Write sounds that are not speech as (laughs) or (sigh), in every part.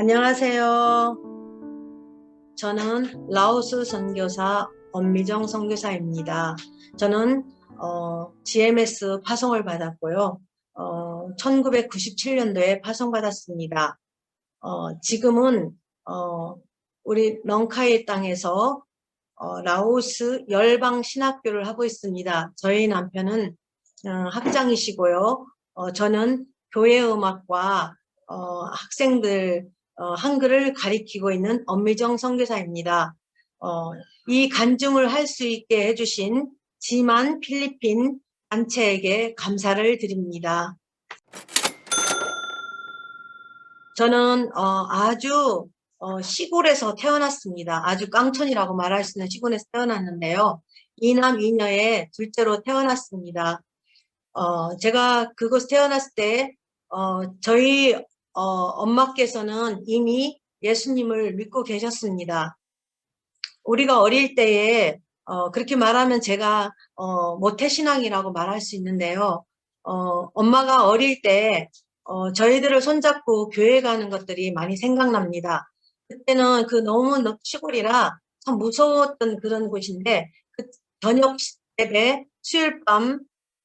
안녕하세요. 저는 라오스 선교사 엄미정 선교사입니다. 저는 어, GMS 파송을 받았고요. 어, 1997년도에 파송받았습니다. 어, 지금은 어, 우리 렁카이 땅에서 어, 라오스 열방 신학교를 하고 있습니다. 저희 남편은 어, 학장이시고요. 어, 저는 교회 음악과 어, 학생들 어, 한글을 가리키고 있는 엄미정 선교사입니다. 어, 이 간증을 할 수 있게 해주신 지만 필리핀 단체에게 감사를 드립니다. 저는 어, 아주 어, 시골에서 태어났습니다. 아주 깡촌이라고 말할 수 있는 시골에서 태어났는데요. 이남 이녀의 둘째로 태어났습니다. 어, 제가 그곳 태어났을 때 어, 저희 어, 엄마께서는 이미 예수님을 믿고 계셨습니다. 우리가 어릴 때에 어, 그렇게 말하면 제가 어, 모태신앙이라고 말할 수 있는데요. 어, 엄마가 어릴 때 어, 저희들을 손잡고 교회 가는 것들이 많이 생각납니다. 그때는 그 너무 시골이라 참 무서웠던 그런 곳인데 그 저녁 예배, 수요일 밤,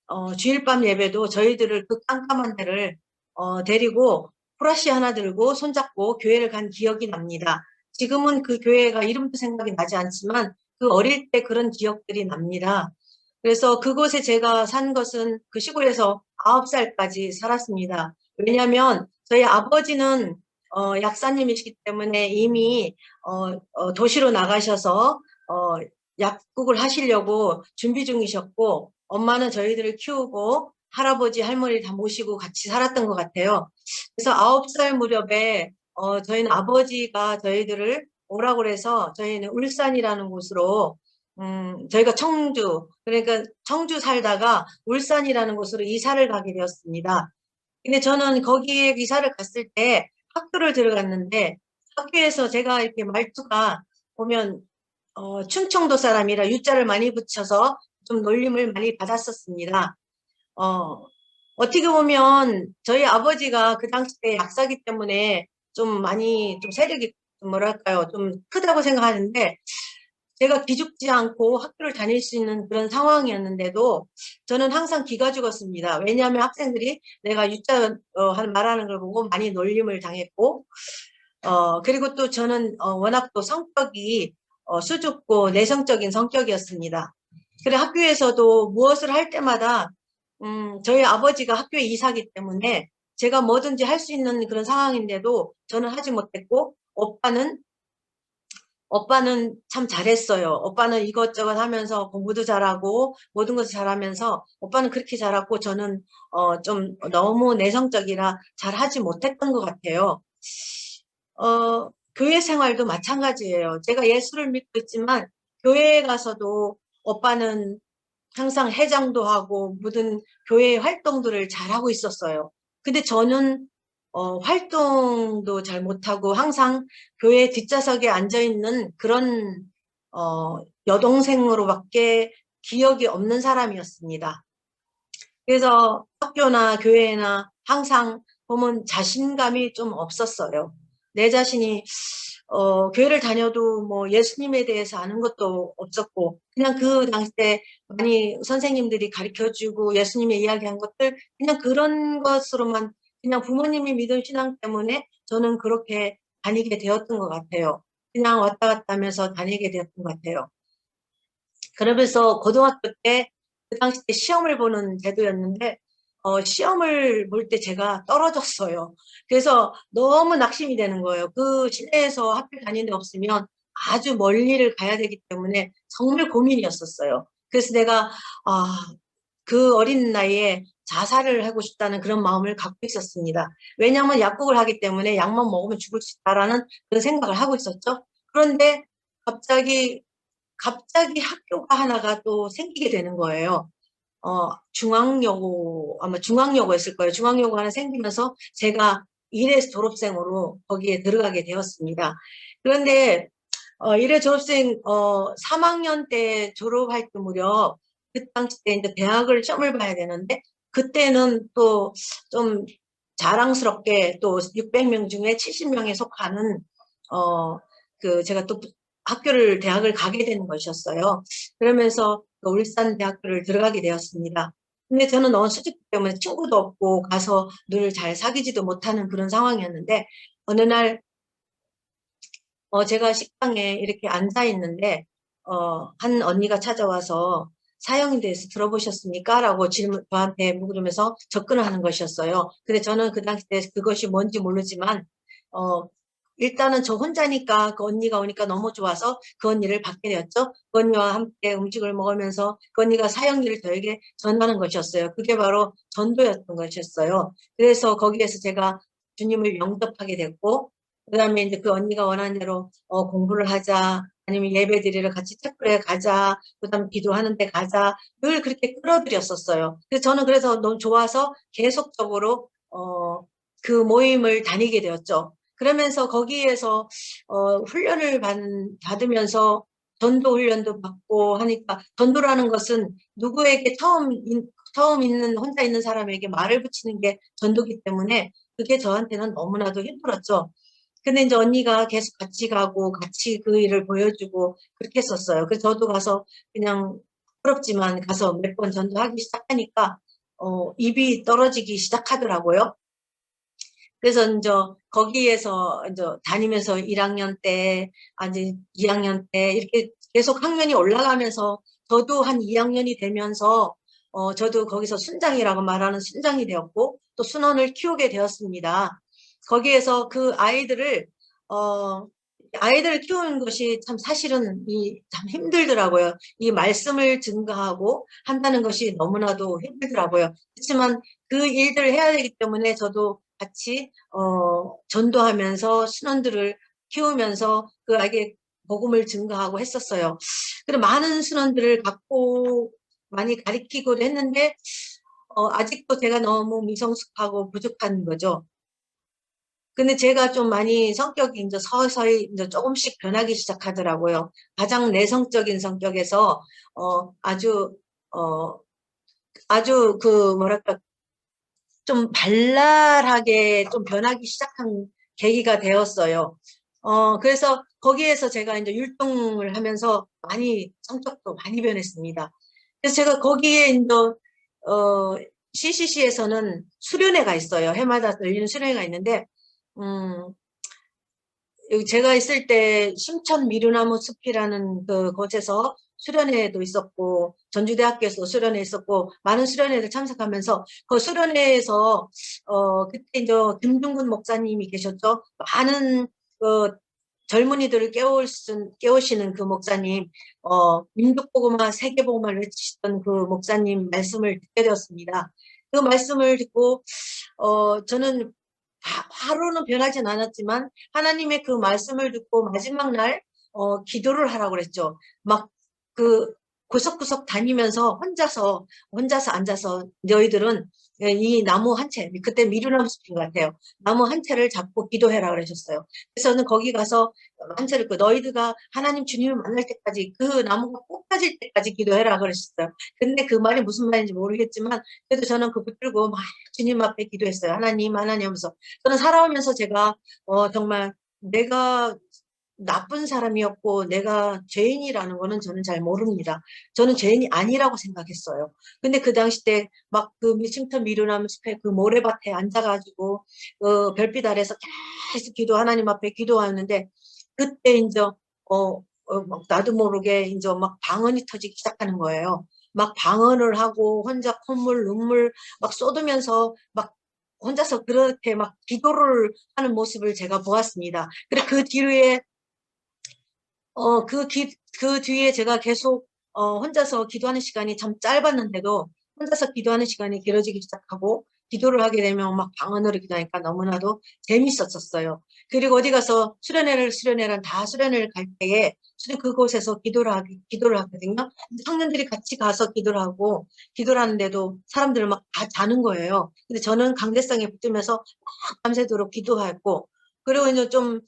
어, 주일 밤 예배도 저희들을 그 깜깜한 데를 어, 데리고 프라시 하나 들고 손잡고 교회를 간 기억이 납니다. 지금은 그 교회가 이름도 생각이 나지 않지만 그 어릴 때 그런 기억들이 납니다. 그래서 그곳에 제가 산 것은 그 시골에서 9살까지 살았습니다. 왜냐하면 저희 아버지는 어, 약사님이시기 때문에 이미 어, 어, 도시로 나가셔서 어, 약국을 하시려고 준비 중이셨고 엄마는 저희들을 키우고 할아버지 할머니 다 모시고 같이 살았던 것 같아요. 그래서 아홉 살 무렵에 어, 저희는 아버지가 저희들을 오라고 그래서 저희는 울산이라는 곳으로 음, 저희가 청주 그러니까 청주 살다가 울산이라는 곳으로 이사를 가게 되었습니다. 근데 저는 거기에 이사를 갔을 때 학교를 들어갔는데 학교에서 제가 이렇게 말투가 보면 어, 충청도 사람이라 유자를 많이 붙여서 좀 놀림을 많이 받았었습니다. 어, 어떻게 보면 저희 아버지가 그 당시 때 약사기 때문에 좀 많이 좀 세력이 좀 뭐랄까요 좀 크다고 생각하는데 제가 기죽지 않고 학교를 다닐 수 있는 그런 상황이었는데도 저는 항상 기가 죽었습니다. 왜냐하면 학생들이 내가 유자 어, 말하는 걸 보고 많이 놀림을 당했고 어, 그리고 또 저는 어, 워낙 또 성격이 어, 수줍고 내성적인 성격이었습니다. 그래 학교에서도 무엇을 할 때마다 음, 저희 아버지가 학교에 이사기 때문에 제가 뭐든지 할 수 있는 그런 상황인데도 저는 하지 못했고 오빠는 오빠는 참 잘했어요. 오빠는 이것저것 하면서 공부도 잘하고 모든 것을 잘하면서 오빠는 그렇게 잘하고 저는 어, 좀 너무 내성적이라 잘하지 못했던 것 같아요. 어, 교회 생활도 마찬가지예요. 제가 예수를 믿고 있지만 교회에 가서도 오빠는 항상 해장도 하고 모든 교회 활동들을 잘하고 있었어요. 근데 저는 어, 활동도 잘 못하고 항상 교회 뒷좌석에 앉아있는 그런 어, 여동생으로밖에 기억이 없는 사람이었습니다. 그래서 학교나 교회나 항상 보면 자신감이 좀 없었어요. 내 자신이 어, 교회를 다녀도 뭐 예수님에 대해서 아는 것도 없었고 그냥 그 당시 때 많이 선생님들이 가르쳐주고 예수님의 이야기한 것들 그냥 그런 것으로만 그냥 부모님이 믿은 신앙 때문에 저는 그렇게 다니게 되었던 것 같아요. 그냥 왔다 갔다 하면서 다니게 되었던 것 같아요. 그러면서 고등학교 때 그 당시 때 시험을 보는 제도였는데 어, 시험을 볼 때 제가 떨어졌어요. 그래서 너무 낙심이 되는 거예요. 그 시내에서 학교 다니는 데 없으면 아주 멀리를 가야 되기 때문에 정말 고민이었었어요. 그래서 내가 아, 그 어린 나이에 자살을 하고 싶다는 그런 마음을 갖고 있었습니다. 왜냐하면 약국을 하기 때문에 약만 먹으면 죽을 수 있다라는 그런 생각을 하고 있었죠. 그런데 갑자기 갑자기 학교가 하나가 또 생기게 되는 거예요. 어, 중앙여고, 아마 중앙여고였을 거예요. 중앙여고 하나 생기면서 제가 일회 졸업생으로 거기에 들어가게 되었습니다. 그런데 어, 일회 졸업생 어, 3학년 때 졸업할 때 무렵 그 당시 때 이제 대학을 시험을 봐야 되는데 그때는 또 좀 자랑스럽게 또 600명 중에 70명에 속하는 어 그 제가 또 학교를 대학을 가게 되는 것이었어요. 그러면서 그 울산 대학교를 들어가게 되었습니다. 근데 저는 너무 수직 때문에 친구도 없고 가서 늘잘 사귀지도 못하는 그런 상황이었는데 어느 날 어, 제가 식당에 이렇게 앉아 있는데 어, 한 언니가 찾아와서 사형에 대해서 들어보셨습니까? 라고 질문, 저한테 물으면서 접근을 하는 것이었어요. 근데 저는 그 당시 때 그것이 뭔지 모르지만, 어, 일단은 저 혼자니까 그 언니가 오니까 너무 좋아서 그 언니를 받게 되었죠. 그 언니와 함께 음식을 먹으면서 그 언니가 사형리를 저에게 전하는 것이었어요. 그게 바로 전도였던 것이었어요. 그래서 거기에서 제가 주님을 영접하게 됐고, 그 다음에 이제 그 언니가 원하는 대로 어, 공부를 하자, 아니면 예배 드리러 같이 체크에 가자, 그 다음 기도하는 데 가자, 늘 그렇게 끌어들였었어요. 그래서 저는 그래서 너무 좋아서 계속적으로, 어, 그 모임을 다니게 되었죠. 그러면서 거기에서, 어, 훈련을 받, 받으면서 전도 훈련도 받고 하니까, 전도라는 것은 누구에게 처음, 인- 처음 있는, 혼자 있는 사람에게 말을 붙이는 게 전도기 때문에 그게 저한테는 너무나도 힘들었죠. 근데 이제 언니가 계속 같이 가고 같이 그 일을 보여주고 그렇게 했었어요. 그래서 저도 가서 그냥 부럽지만 가서 몇 번 전도하기 시작하니까 어, 입이 떨어지기 시작하더라고요. 그래서 이제 거기에서 이제 다니면서 1학년 때, 아니 2학년 때 이렇게 계속 학년이 올라가면서 저도 한 2학년이 되면서 어, 저도 거기서 순장이라고 말하는 순장이 되었고 또 순원을 키우게 되었습니다. 거기에서 그 아이들을 어 아이들을 키우는 것이 참 사실은 이 참 힘들더라고요. 이 말씀을 증거하고 한다는 것이 너무나도 힘들더라고요. 그렇지만 그 일들을 해야 되기 때문에 저도 같이 어 전도하면서 신원들을 키우면서 그 아이에게 복음을 증거하고 했었어요. 그리고 많은 신원들을 갖고 많이 가리키고 했는데 어 아직도 제가 너무 미성숙하고 부족한 거죠. 근데 제가 좀 많이 성격이 이제 서서히 이제 조금씩 변하기 시작하더라고요. 가장 내성적인 성격에서 어 아주 어 아주 그 뭐랄까 좀 발랄하게 좀 변하기 시작한 계기가 되었어요. 어 그래서 거기에서 제가 이제 율동을 하면서 많이 성격도 많이 변했습니다. 그래서 제가 거기에 이제 어 CCC에서는 수련회가 있어요. 해마다 열리는 수련회가 있는데 음, 제가 있을 때 심천 미루나무 숲이라는 그 곳에서 수련회도 있었고 전주대학교에서 수련회 있었고 많은 수련회를 참석하면서 그 수련회에서 어 그때 이제 김중근 목사님이 계셨죠. 많은 그 젊은이들을 깨우신, 깨우시는 그 목사님, 어, 민족복음화, 세계복음화를 외치시던 그 목사님 말씀을 듣게 되었습니다. 그 말씀을 듣고, 어, 저는 바, 로는 변하진 않았지만 하나님의 그 말씀을 듣고 마지막 날 어, 기도를 하라고 그랬죠. 막 그 구석구석 다니면서 혼자서 혼자서 앉아서 너희들은 이 나무 한 채, 그때 미루나무 숲인 것 같아요. 나무 한 채를 잡고 기도해라 그러셨어요. 그래서 저는 거기 가서 한 채를 그 너희들가 하나님 주님을 만날 때까지 그 나무가 꼭빠질 때까지 기도해라 그러셨어요. 근데 그 말이 무슨 말인지 모르겠지만 그래도 저는 그 붙들고 막 주님 앞에 기도했어요. 하나님, 하나님 하면서 저는 살아오면서 제가 어 정말 내가 나쁜 사람이었고 내가 죄인이라는 거는 저는 잘 모릅니다. 저는 죄인이 아니라고 생각했어요. 근데 그 당시 때 막 그 미층터 미루나무 숲에 그 모래밭에 앉아가지고 어, 별빛 아래서 계속 기도 하나님 앞에 기도하는데 그때 이제 어, 어 나도 모르게 이제 막 방언이 터지기 시작하는 거예요. 막 방언을 하고 혼자 콧물 눈물 막 쏟으면서 막 혼자서 그렇게 막 기도를 하는 모습을 제가 보았습니다. 그래 그 뒤에 어, 그, 기, 그 뒤에 제가 계속, 어, 혼자서 기도하는 시간이 참 짧았는데도 혼자서 기도하는 시간이 길어지기 시작하고 기도를 하게 되면 막 방언으로 기도하니까 너무나도 재밌었었어요. 그리고 어디 가서 수련회를 수련회란 다 수련회를 갈 때에 수련 그곳에서 기도를 하기 기도를 하거든요. 청년들이 같이 가서 기도를 하고 기도를 하는데도 사람들 막다 자는 거예요. 근데 저는 강대상에 붙으면서 막 밤새도록 기도하고 그리고 이제 좀,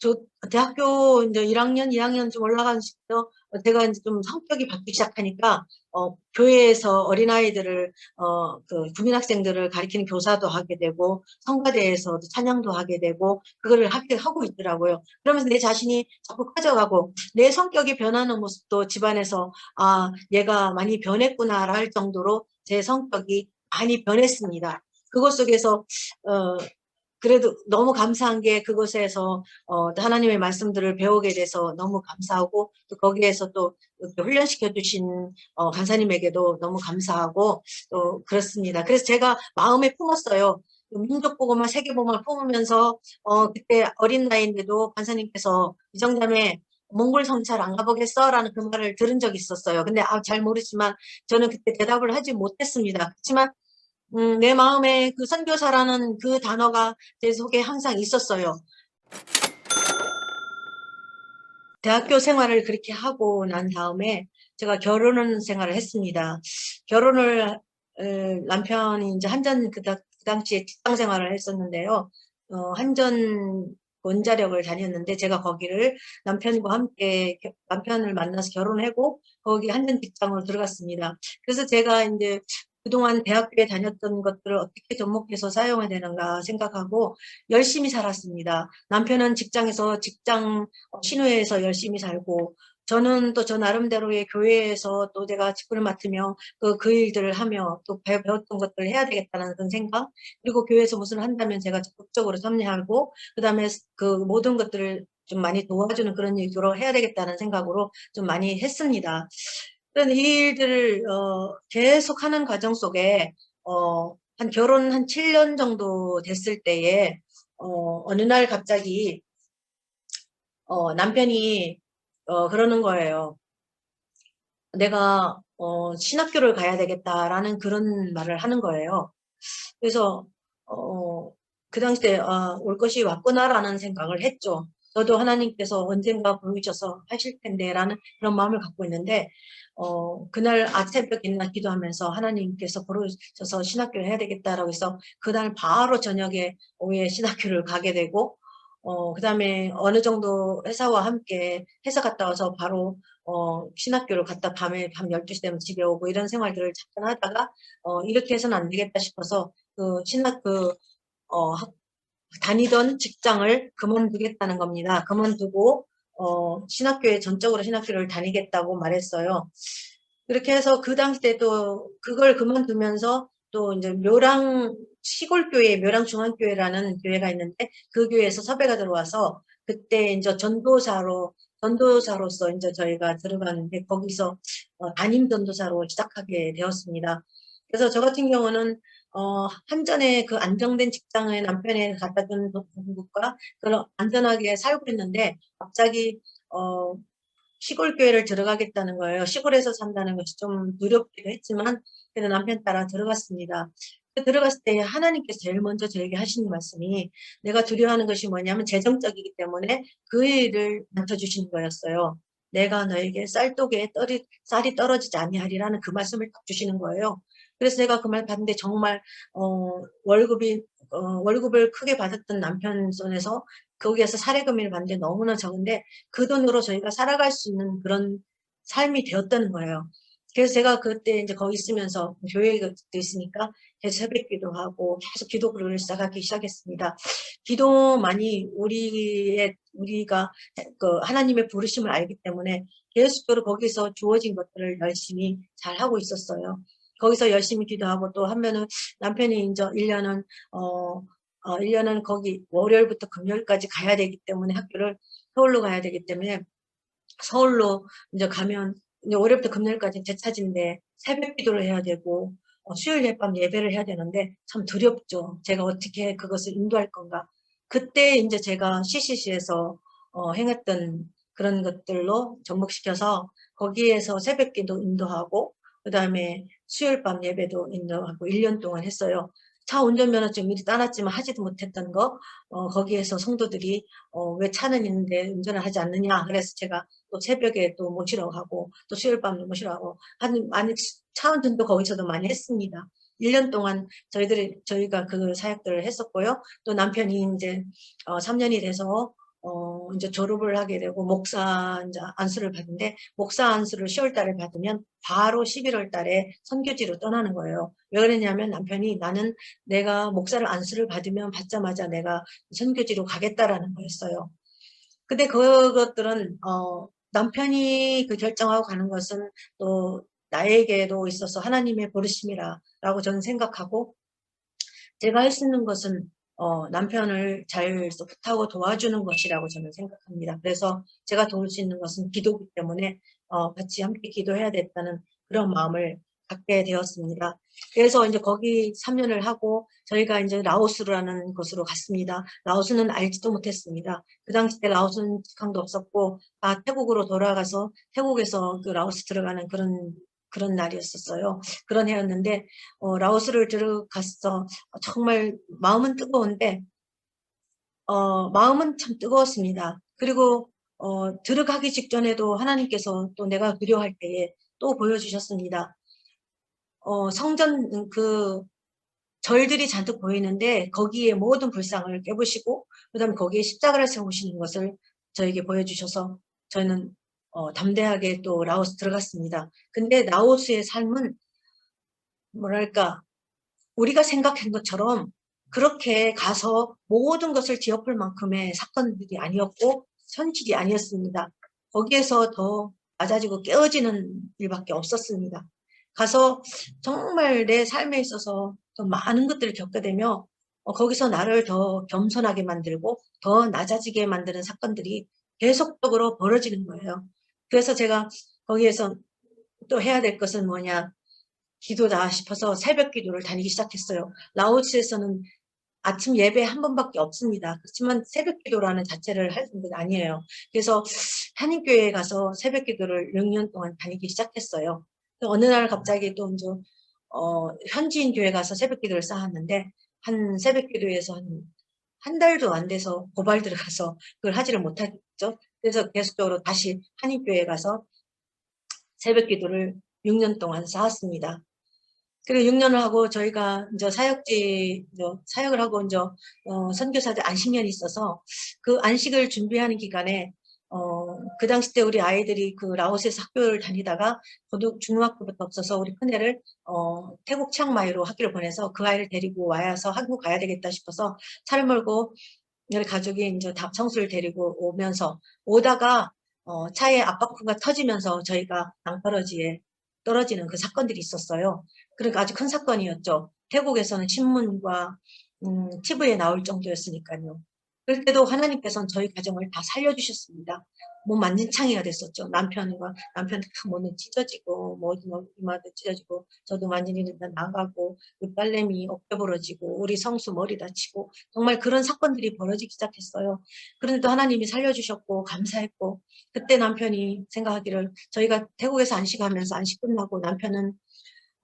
저, 대학교 이제 1학년, 2학년 좀 어, 제가 이제 좀 성격이 바뀌기 시작하니까 어, 교회에서 어린아이들을 어, 그 국민학생들을 가리키는 교사도 하게 되고 성가대에서도 찬양도 하게 되고 그거를 하게 하고 있더라고요. 그러면서 내 자신이 자꾸 커져가고 내 성격이 변하는 모습도 집안에서 아 얘가 많이 변했구나 할 정도로 제 성격이 많이 변했습니다. 그것 속에서 어, 그래도 너무 감사한 게 그곳에서 어, 하나님의 말씀들을 배우게 돼서 너무 감사하고 또 거기에서 또 훈련시켜 주신 어, 간사님에게도 너무 감사하고 또 그렇습니다. 그래서 제가 마음에 품었어요. 민족보고만 세계보고만 품으면서 어, 그때 어린 나이인데도 간사님께서 이정자매 몽골 성찰 안 가보겠어? 라는 그 말을 들은 적이 있었어요. 근데 아, 잘 모르지만 저는 그때 대답을 하지 못했습니다. 그렇지만 음, 내 마음에 그 선교사라는 그 단어가 제 속에 항상 있었어요. 대학교 생활을 그렇게 하고 난 다음에 제가 결혼 생활을 했습니다. 결혼을 에, 남편이 이제 한전 그, 다- 그 당시에 직장 생활을 했었는데요. 어, 한전 원자력을 다녔는데 제가 거기를 남편과 함께 겨- 남편을 만나서 결혼하고 거기 한전 직장으로 들어갔습니다. 그래서 제가 이제 그동안 대학교에 다녔던 것들을 어떻게 접목해서 사용해야 되는가 생각하고 열심히 살았습니다. 남편은 직장에서 직장 어, 신우회에서 열심히 살고 저는 또 저 나름대로의 교회에서 또 제가 직분을 맡으며 그, 그 일들을 하며 또 배, 배웠던 것들을 해야 되겠다는 그런 생각 그리고 교회에서 무슨 한다면 제가 적극적으로 참여하고 그 다음에 그 모든 것들을 좀 많이 도와주는 그런 일로 해야 되겠다는 생각으로 좀 많이 했습니다. 그런 이 일들을 어, 계속 하는 과정 속에 어, 한 결혼 한 7년 정도 됐을 때에 어, 어느 날 갑자기 어, 남편이 어, 그러는 거예요. 내가 어, 신학교를 가야 되겠다라는 그런 말을 하는 거예요. 그래서 어, 그 당시 때 아, 올 것이 왔구나라는 생각을 했죠. 저도 하나님께서 언젠가 부르셔서 하실 텐데라는 그런 마음을 갖고 있는데 어, 그날 아새벽 일어나 기도하면서 하나님께서 부르셔서 신학교를 해야 되겠다라고 해서 그날 바로 저녁에 오후에 신학교를 가게 되고 어, 그 다음에 어느 정도 회사와 함께 회사 갔다 와서 바로 어, 신학교를 갔다 밤에 밤 12시 되면 집에 오고 이런 생활들을 잠깐 하다가 어, 이렇게 해서는 안 되겠다 싶어서 그 신학 그 어, 학- 다니던 직장을 그만두겠다는 겁니다. 그만두고 어, 신학교에 전적으로 신학교를 다니겠다고 말했어요. 그렇게 해서 그 당시 때도 그걸 그만두면서 또 이제 묘랑 시골교회 묘랑 중앙교회라는 교회가 있는데 그 교회에서 섭외가 들어와서 그때 이제 전도사로 전도사로서 이제 저희가 들어갔는데 거기서 어, 담임 전도사로 시작하게 되었습니다. 그래서 저 같은 경우는 어, 한전에 그 안정된 직장을 남편에 갖다 준 것과 그런 안전하게 살고 있는데 갑자기 어, 시골 교회를 들어가겠다는 거예요. 시골에서 산다는 것이 좀 두렵기도 했지만 그래도 남편 따라 들어갔습니다. 그 들어갔을 때 하나님께서 제일 먼저 저에게 하시는 말씀이 내가 두려워하는 것이 뭐냐면 재정적이기 때문에 그 일을 맡아주시는 거였어요. 내가 너에게 쌀독에 떨이, 쌀이 떨어지지 아니하리라는 그 말씀을 딱 주시는 거예요. 그래서 제가 그말 받는데 정말 어, 월급이 어, 월급을 크게 받았던 남편 손에서 거기에서 사례금을 받는데 너무나 적은데 그 돈으로 저희가 살아갈 수 있는 그런 삶이 되었다는 거예요. 그래서 제가 그때 이제 거기 있으면서 교회가 있으니까 계속 새벽 기도하고 계속 기도 글을 시작하기 시작했습니다. 기도만이 우리의 우리가 그 하나님의 부르심을 알기 때문에 계속적으로 거기서 주어진 것들을 열심히 잘 하고 있었어요. 거기서 열심히 기도하고 또 한면은 남편이 이제 1년은 어, 어 1년은 거기 월요일부터 금요일까지 가야 되기 때문에 학교를 서울로 가야 되기 때문에 서울로 이제 가면 이제 월요일부터 금요일까지 제 차진데 새벽 기도를 해야 되고 어, 수요일 밤 예배를 해야 되는데 참 두렵죠. 제가 어떻게 그것을 인도할 건가. 그때 이제 제가 CCC에서 어, 행했던 그런 것들로 접목시켜서 거기에서 새벽 기도 인도하고 그 다음에 수요일 밤 예배도 인도하고 1년 동안 했어요. 차 운전면허증 미리 따놨지만 하지도 못했던 거 어, 거기에서 성도들이 어, 왜 차는 있는데 운전을 하지 않느냐 그래서 제가 또 새벽에 또 모시러 가고 또 수요일 밤에 모시러 가고 한 많이 차 운전도 거기서도 많이 했습니다. 1년 동안 저희들이 저희가 그 사역들을 했었고요. 또 남편이 이제 어, 3년이 돼서 어, 이제 졸업을 하게 되고 목사 이제 안수를 받는데 목사 안수를 10월 달에 받으면 바로 11월 달에 선교지로 떠나는 거예요. 왜 그랬냐면 남편이 나는 내가 목사를 안수를 받으면 받자마자 내가 선교지로 가겠다라는 거였어요. 근데 그것들은 어, 남편이 그 결정하고 가는 것은 또 나에게도 있어서 하나님의 버르심이라고 저는 생각하고 제가 할 수 있는 것은 어, 남편을 잘 서포트하고 도와주는 것이라고 저는 생각합니다. 그래서 제가 도울 수 있는 것은 기도기 때문에 어, 같이 함께 기도해야 됐다는 그런 마음을 갖게 되었습니다. 그래서 이제 거기 3년을 하고 저희가 이제 라오스라는 곳으로 갔습니다. 라오스는 알지도 못했습니다. 그 당시 때 라오스는 직항도 없었고 아 태국으로 돌아가서 태국에서 그 라오스 들어가는 그런 그런 날이었었어요. 그런 해였는데 어, 라오스를 들어갔어. 정말 마음은 뜨거운데 어, 마음은 참 뜨거웠습니다. 그리고 어, 들어가기 직전에도 하나님께서 또 내가 두려워할 때에 또 보여주셨습니다. 어, 성전 그 절들이 잔뜩 보이는데 거기에 모든 불상을 깨부시고 그 다음에 거기에 십자가를 세우시는 것을 저에게 보여주셔서 저는 어, 담대하게 또 라오스 들어갔습니다. 근데 라오스의 삶은 뭐랄까 우리가 생각한 것처럼 그렇게 가서 모든 것을 뒤엎을 만큼의 사건들이 아니었고 현실이 아니었습니다. 거기에서 더 낮아지고 깨어지는 일밖에 없었습니다. 가서 정말 내 삶에 있어서 더 많은 것들을 겪게 되며 어, 거기서 나를 더 겸손하게 만들고 더 낮아지게 만드는 사건들이 계속적으로 벌어지는 거예요. 그래서 제가 거기에서 또 해야 될 것은 뭐냐 기도다 싶어서 새벽 기도를 다니기 시작했어요. 라오스에서는 아침 예배 한 번밖에 없습니다. 그렇지만 새벽 기도라는 자체를 할수 아니에요. 그래서 한인교회에 가서 새벽 기도를 6년 동안 다니기 시작했어요. 어느 날 갑자기 또 이제 어, 현지인 교회 가서 새벽 기도를 쌓았는데 한 새벽 기도에서 한, 한 달도 안 돼서 고발 들어가서 그걸 하지를 못했죠. 그래서 계속적으로 다시 한인교회 가서 새벽 기도를 6년 동안 쌓았습니다. 그리고 6년을 하고 저희가 이제 사역지 이제 사역을 하고 이제 어, 선교사들 안식년이 있어서 그 안식을 준비하는 기간에 어, 그 당시 때 우리 아이들이 그 라오스에서 학교를 다니다가 고등 중학교부터 없어서 우리 큰애를 어, 태국 치앙마이로 학교를 보내서 그 아이를 데리고 와서 한국 가야 되겠다 싶어서 차를 몰고 가족이 이제 다 청수를 데리고 오면서 오다가 어, 차에 압박구가 터지면서 저희가 낭떠러지에 떨어지는 그 사건들이 있었어요. 그러니까 아주 큰 사건이었죠. 태국에서는 신문과 음, TV에 나올 정도였으니까요. 그럴 때도 하나님께서는 저희 가정을 다 살려주셨습니다. 뭐 만진창이가 됐었죠. 남편과 남편 몸이 찢어지고 뭐 이마도 찢어지고 저도 만진이 나가고 빨래미 어깨 부러지고 우리 성수 머리 다치고 정말 그런 사건들이 벌어지기 시작했어요. 그런데도 하나님이 살려주셨고 감사했고 그때 남편이 생각하기를 저희가 태국에서 안식하면서 안식 끝나고 남편은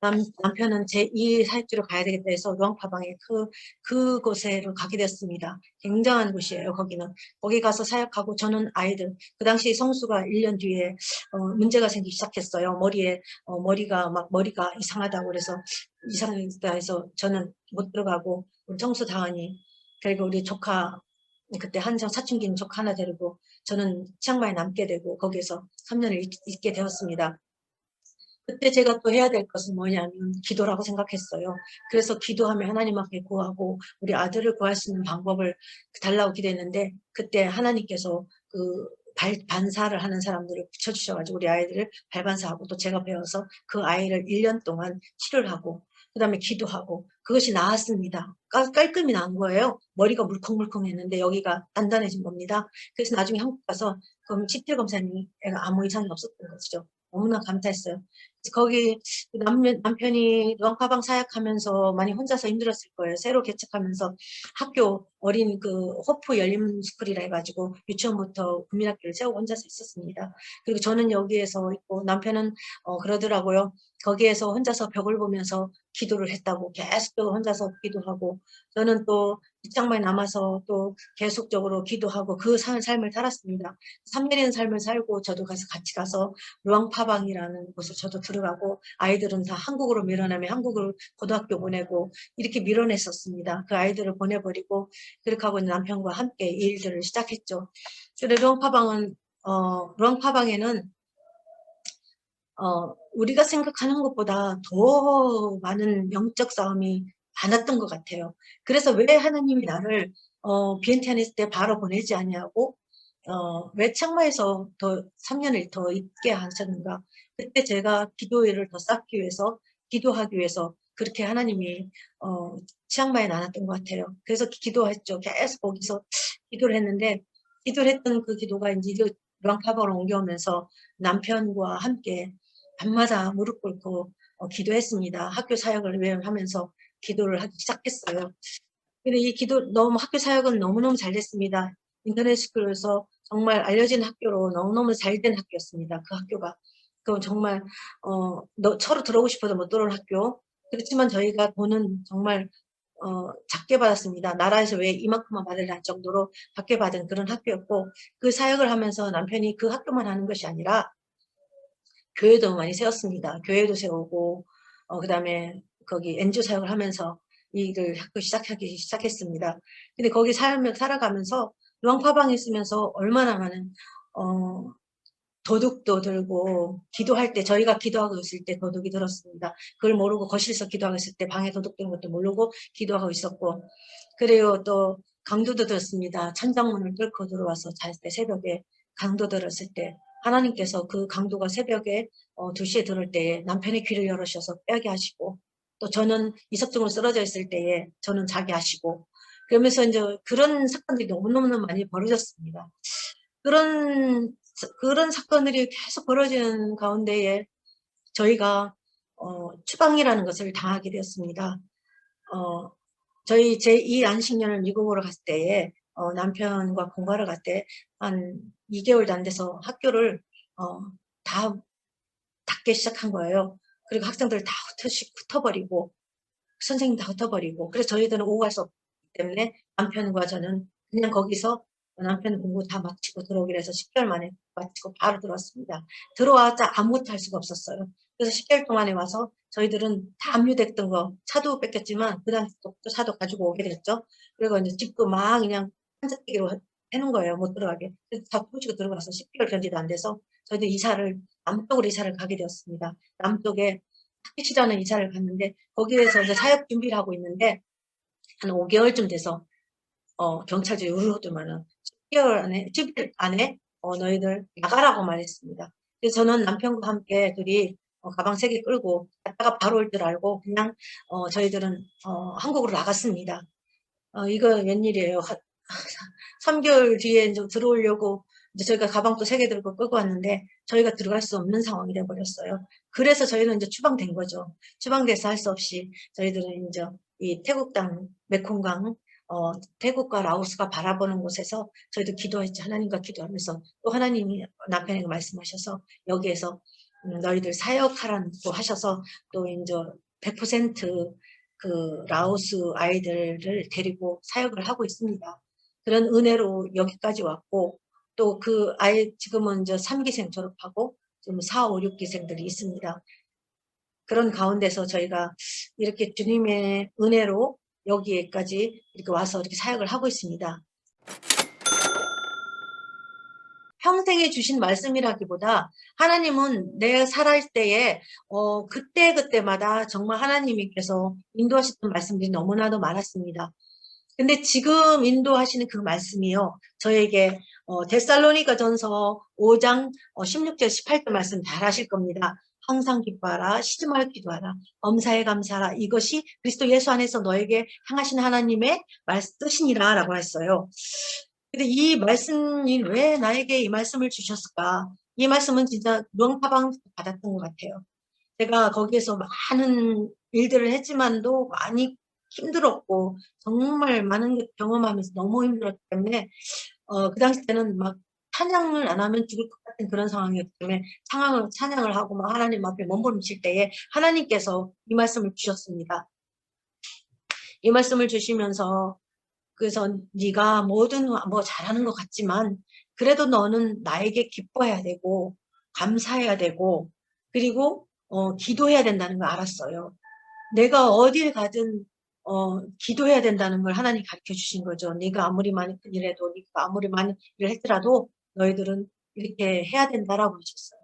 남, 남편은 제2 사역지로 가야 되겠다 해서 루앙파방에 그, 그곳에로 가게 됐습니다. 굉장한 곳이에요, 거기는. 거기 가서 사역하고 저는 아이들, 그 당시 성수가 1년 뒤에 어, 문제가 생기기 시작했어요. 머리에, 어, 머리가 막 머리가 이상하다고 그래서 이상하다 해서 저는 못 들어가고 우리 성수 다은이 그리고 우리 조카 그때 한정 사춘기 조카 하나 데리고 저는 치앙마이에 남게 되고 거기에서 3년을 있, 있게 되었습니다. 그때 제가 또 해야 될 것은 뭐냐면 기도라고 생각했어요. 그래서 기도하며 하나님 앞에 구하고 우리 아들을 구할 수 있는 방법을 달라고 기도했는데 그때 하나님께서 그 발, 반사를 하는 사람들을 붙여주셔가지고 우리 아이들을 발반사하고 또 제가 배워서 그 아이를 1년 동안 치료를 하고 그 다음에 기도하고 그것이 나았습니다. 깔, 깔끔히 나은 거예요. 머리가 물컹물컹 했는데 여기가 단단해진 겁니다. 그래서 나중에 한국 가서 그럼 CT 검사님이 애가 아무 이상이 없었던 것이죠. 너무나 감사했어요. 거기 남편, 남편이 루앙파방 사역하면서 많이 혼자서 힘들었을 거예요. 새로 개척하면서 학교 어린 그 호프 열린 스쿨이라 해가지고 유치원부터 국민학교를 세우고 혼자서 있었습니다. 그리고 저는 여기에서 있고 남편은 어, 그러더라고요. 거기에서 혼자서 벽을 보면서 기도를 했다고 계속 혼자서 기도하고 저는 또 직장만에 남아서 또 계속적으로 기도하고 그 삶을 살았습니다. 3년의 삶을 살고 저도 가서 같이 가서 루앙파방이라는 곳을 저도 들어 들어가고 아이들은 다 한국으로 밀어내면 한국으로 고등학교 보내고 이렇게 밀어냈었습니다. 그 아이들을 보내버리고 그렇게 하고 있는 남편과 함께 이 일들을 시작했죠. 근데 롱파방은 어, 롱파방에는 어, 우리가 생각하는 것보다 더 많은 영적 싸움이 많았던 것 같아요. 그래서 왜 하나님이 나를 어, 비엔티안에 있을 때 바로 보내지 않냐고 어, 왜 창마에서 더 3년을 더 있게 하셨는가 그때 제가 기도회를 더 쌓기 위해서 기도하기 위해서 그렇게 하나님이 어, 치앙마에 나눴던 것 같아요. 그래서 기도했죠. 계속 거기서 기도를 했는데 기도를 했던 그 기도가 이제 랑파버로 옮겨오면서 남편과 함께 밤마다 무릎 꿇고 어, 기도했습니다. 학교 사역을 하면서 기도를 하기 시작했어요. 근데 이 기도 너무 학교 사역은 너무너무 잘 됐습니다. 인터넷 스쿨에서 정말 알려진 학교로 너무너무 잘 된 학교였습니다. 그 학교가. 그 정말 어, 너, 서로 들어오고 싶어도 못 들어온 학교. 그렇지만 저희가 돈은 정말 어, 작게 받았습니다. 나라에서 왜 이만큼만 받을라 정도로 작게 받은 그런 학교였고 그 사역을 하면서 남편이 그 학교만 하는 것이 아니라 교회도 많이 세웠습니다. 교회도 세우고 어, 그 다음에 거기 엔조 사역을 하면서 일을 학교 시작하기 시작했습니다. 근데 거기 살며, 살아가면서 루앙 파방에 있으면서 얼마나 많은 어, 도둑도 들고 기도할 때 저희가 기도하고 있을 때 도둑이 들었습니다. 그걸 모르고 거실에서 기도하고 있을 때 방에 도둑 드는 것도 모르고 기도하고 있었고 그리고 또 강도도 들었습니다. 천장문을 뚫고 들어와서 잘 때 새벽에 강도 들었을 때 하나님께서 그 강도가 새벽에 어, 2시에 들을 때에 남편의 귀를 열으셔서 빼게 하시고 또 저는 이석증으로 쓰러져 있을 때에 저는 자기 하시고 그러면서 이제 그런 사건들이 너무너무 많이 벌어졌습니다. 그런 그런 사건들이 계속 벌어지는 가운데에 저희가 어, 추방이라는 것을 당하게 되었습니다. 어, 저희 제2 안식년을 미국으로 갔을 때에 어, 남편과 공부하러 갈 때 한 2개월도 안 돼서 학교를 어, 다 닫기 시작한 거예요. 그리고 학생들 다 흩어, 흩어버리고 선생님 다 흩어버리고 그래서 저희들은 오고 갈 수 때문에 남편과 저는 그냥 거기서 남편 공부 다 마치고 들어오기로 해서 10개월 만에 마치고 바로 들어왔습니다. 들어와자 아무것도 할 수가 없었어요. 그래서 10개월 동안에 와서 저희들은 다 압류됐던 거 차도 뺏겼지만 그 다음 또 차도 가지고 오게 됐죠. 그리고 이제 집도 막 그냥 한자떼기로 해놓은 거예요. 못 들어가게. 그래서 다 부시고 들어가서 10개월 견디도 안 돼서 저희들 이사를 남쪽으로 이사를 가게 되었습니다. 남쪽에 타키시라는 이사를 갔는데 거기에서 이제 사역 준비를 하고 있는데 한 5개월쯤 돼서 어, 경찰들이 우르르더만은 10개월 안에 10일 안에 어, 너희들 나가라고 말했습니다. 그래서 저는 남편과 함께 둘이 어, 가방 3개 끌고 갔다가 바로 올 줄 알고 그냥 어, 저희들은 어, 한국으로 나갔습니다. 어, 이거 웬일이에요. 3개월 (laughs) 뒤에 이제 들어오려고 이제 저희가 가방도 3개 들고 끌고 왔는데 저희가 들어갈 수 없는 상황이 돼버렸어요. 그래서 저희는 이제 추방된 거죠. 추방돼서 할 수 없이 저희들은 이제 이 태국 땅 메콩강 어, 태국과 라오스가 바라보는 곳에서 저희도 기도했죠. 하나님과 기도하면서 또 하나님이 남편에게 말씀하셔서 여기에서 음, 너희들 사역하라고 하셔서 또 이제 100%그 라오스 아이들을 데리고 사역을 하고 있습니다. 그런 은혜로 여기까지 왔고 또 그 아이 지금은 이제 3기생 졸업하고 좀 4, 5, 6기생들이 있습니다. 그런 가운데서 저희가 이렇게 주님의 은혜로 여기에까지 이렇게 와서 이렇게 사역을 하고 있습니다. 평생에 주신 말씀이라기보다 하나님은 내 살아있을 때에 어, 그때 그때마다 정말 하나님께서 인도하셨던 말씀들이 너무나도 많았습니다. 근데 지금 인도하시는 그 말씀이요. 저에게 어, 데살로니가 전서 5장 어, 16절 18절 말씀 잘 하실 겁니다. 항상 기뻐하라, 말 기도하라, 엄사에 감사하라. 이것이 그리스도 예수 안에서 너에게 향하신 하나님의 말씀 뜻이니라 라고 했어요. 근데 이 말씀이 왜 나에게 이 말씀을 주셨을까? 이 말씀은 진짜 명파방 받았던 것 같아요. 제가 거기에서 많은 일들을 했지만도 많이 힘들었고 정말 많은 경험하면서 너무 힘들었기 때문에 어, 그 당시 때는 막 찬양을 안 하면 죽을 것 같은 그런 상황이었기 때문에 찬양을, 찬양을 하고 막 하나님 앞에 몸부림칠 때에 하나님께서 이 말씀을 주셨습니다. 이 말씀을 주시면서 그래서 네가 뭐든 뭐 잘하는 것 같지만 그래도 너는 나에게 기뻐해야 되고 감사해야 되고 그리고 어, 기도해야 된다는 걸 알았어요. 내가 어딜 가든 어, 기도해야 된다는 걸 하나님 가르쳐 주신 거죠. 네가 아무리 많이 일해도 네가 아무리 많이 일을 했더라도 너희들은 이렇게 해야 된다라고 하셨어요.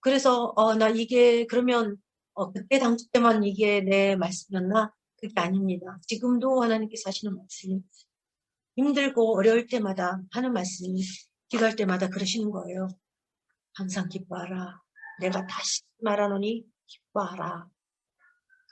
그래서 어, 나 이게 그러면 어, 그때 당시 때만 이게 내 말씀이었나? 그게 아닙니다. 지금도 하나님께서 하시는 말씀이 힘들고 어려울 때마다 하는 말씀이 기도할 때마다 그러시는 거예요. 항상 기뻐하라. 내가 다시 말하노니 기뻐하라.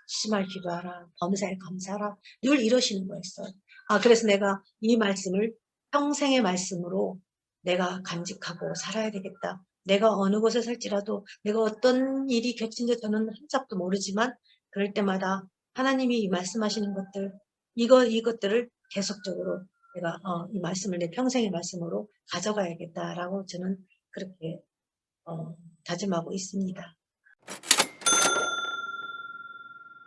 심할 기도하라. 범사에 감사하라. 늘 이러시는 거였어요. 아, 그래서 내가 이 말씀을 평생의 말씀으로 내가 간직하고 살아야 되겠다. 내가 어느 곳에 살지라도 내가 어떤 일이 겹친지 저는 한 짝도 모르지만 그럴 때마다 하나님이 이 말씀하시는 것들, 이거, 이것들을 계속적으로 내가 어, 이 말씀을 내 평생의 말씀으로 가져가야겠다라고 저는 그렇게 어, 다짐하고 있습니다.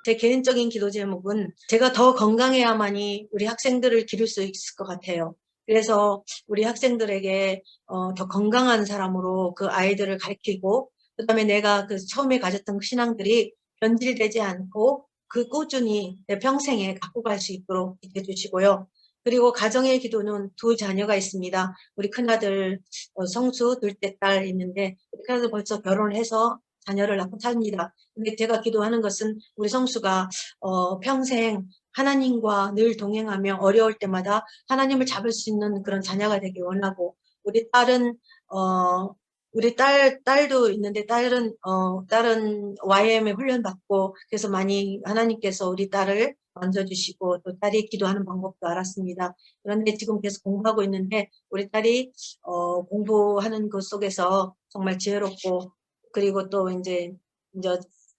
제 개인적인 기도 제목은 제가 더 건강해야만이 우리 학생들을 기를 수 있을 것 같아요. 그래서 우리 학생들에게 어, 더 건강한 사람으로 그 아이들을 가르치고 그 다음에 내가 그 처음에 가졌던 그 신앙들이 변질되지 않고 그 꾸준히 내 평생에 갖고 갈 수 있도록 기도해 주시고요. 그리고 가정의 기도는 두 자녀가 있습니다. 우리 큰아들 어, 성수, 둘째 딸 있는데 우리 큰아들 벌써 결혼을 해서 자녀를 낳고 삽니다. 근데 제가 기도하는 것은 우리 성수가 어, 평생 하나님과 늘 동행하며 어려울 때마다 하나님을 잡을 수 있는 그런 자녀가 되길 원하고 우리 딸은 어, 우리 딸 딸도 있는데 딸은 어, 딸은 YM에 훈련 받고 그래서 많이 하나님께서 우리 딸을 만져주시고 또 딸이 기도하는 방법도 알았습니다. 그런데 지금 계속 공부하고 있는데 우리 딸이 어, 공부하는 것 속에서 정말 지혜롭고 그리고 또 이제 이제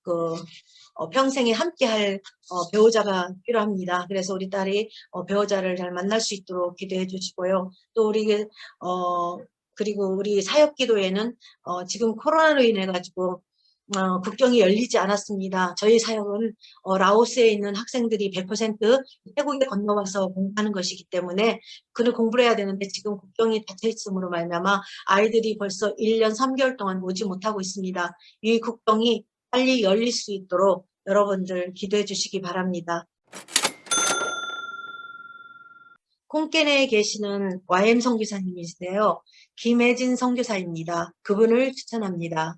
그 어, 평생에 함께할 어, 배우자가 필요합니다. 그래서 우리 딸이 어, 배우자를 잘 만날 수 있도록 기도해 주시고요. 또 우리 어 그리고 우리 사역 기도에는 어, 지금 코로나로 인해 가지고 어, 국경이 열리지 않았습니다. 저희 사역은 어, 라오스에 있는 학생들이 100% 태국에 건너와서 공부하는 것이기 때문에 그를 공부를 해야 되는데 지금 국경이 닫혀 있음으로 말미암아 아이들이 벌써 1년 3개월 동안 오지 못하고 있습니다. 이 국경이 빨리 열릴 수 있도록 여러분들 기도해 주시기 바랍니다. 콩깨네에 계시는 YM 선교사님이신데요. 김혜진 선교사입니다. 그분을 추천합니다.